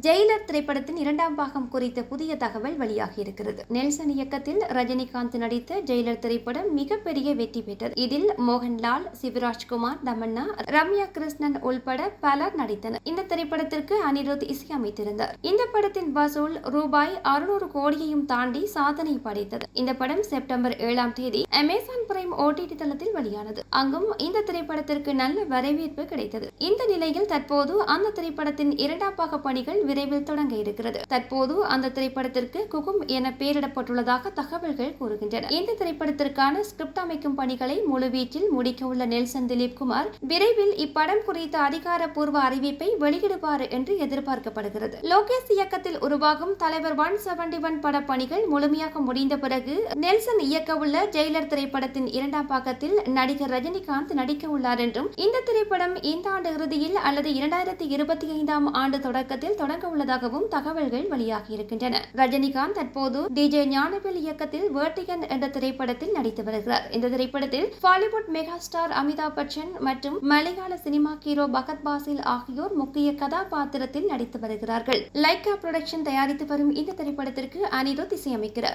Jailer திரைப்படத்தின் இரண்டாம் பாகம் குறித்த புதிய தகவல் வெளியாகி இருக்கிறது. நெல்சன் இயக்கத்தில் ரஜினிகாந்த் நடித்த ஜெயிலர் திரைப்படம் மிகப்பெரிய வெற்றி பெற்றது. இதில் மோகன்லால் சிவராஜ்குமார் தமன்னா ரம்யா கிருஷ்ணன் உள்பட பலர் நடித்தனர். இந்த திரைப்படத்திற்கு அனிருத் இசையமைத்திருந்தார் இந்த படத்தின் வசூல் ரூபாய் அறுநூறு கோடியையும் தாண்டி சாதனை படைத்தது. இந்த படம் செப்டம்பர் ஏழாம் தேதி அமேசான் பிரைம் ஓடிடி தளத்தில் வெளியானது. அங்கும் இந்த திரைப்படத்திற்கு நல்ல வரவேற்பு கிடைத்தது. இந்த நிலையில் தற்போது அந்த திரைப்படத்தின் இரண்டாம் பாக பணிகள் விரைவில் தொடங்க இருக்கிறது. தற்போது அந்த திரைப்படத்திற்கு குகும் என பெயரிடப்பட்டுள்ளதாக தகவல்கள் கூறுகின்றன. இந்த திரைப்படத்திற்கான ஸ்கிரிப்ட் அமைக்கும் பணிகளை முழுவீச்சில் முடிக்க உள்ள நெல்சன் திலீப் குமார் விரைவில் இப்படம் குறித்த அதிகாரப்பூர்வ அறிவிப்பை வெளியிடுவார் என்று எதிர்பார்க்கப்படுகிறது. லோகேஷ் இயக்கத்தில் உருவாகும் தலைவர் ஒன் செவன்டி ஒன் பட பணிகள் முழுமையாக முடிந்த பிறகு நெல்சன் இயக்க உள்ள ஜெயிலர் திரைப்படத்தின் இரண்டாம் பாகத்தில் நடிகர் ரஜினிகாந்த் நடிக்க உள்ளார் என்றும் இந்த திரைப்படம் இந்த ஆண்டு இறுதியில் அல்லது இரண்டாயிரத்தி இருபத்தி ஐந்தாம் ஆண்டு தொடக்கத்தில் தொடங்க உள்ளதாகவும் தகவல்கள் வெளியாகி இருக்கின்றன. ரஜினிகாந்த் தற்போது டிஜே ஞானவேல் இயக்கத்தில் வேர்டிகன் என்ற திரைப்படத்தில் நடித்து வருகிறார். இந்த திரைப்படத்தில் Bollywood mega star Amitabh Bachchan மற்றும் மலையாள சினிமா ஹீரோ பகத் பாசில் ஆகியோர் முக்கிய கதாபாத்திரத்தில் நடித்து வருகிறார்கள். லைக்கா புரொடக்ஷன் தயாரித்து வரும் இந்த திரைப்படத்திற்கு அனிருத் இசையமைக்கிறார்.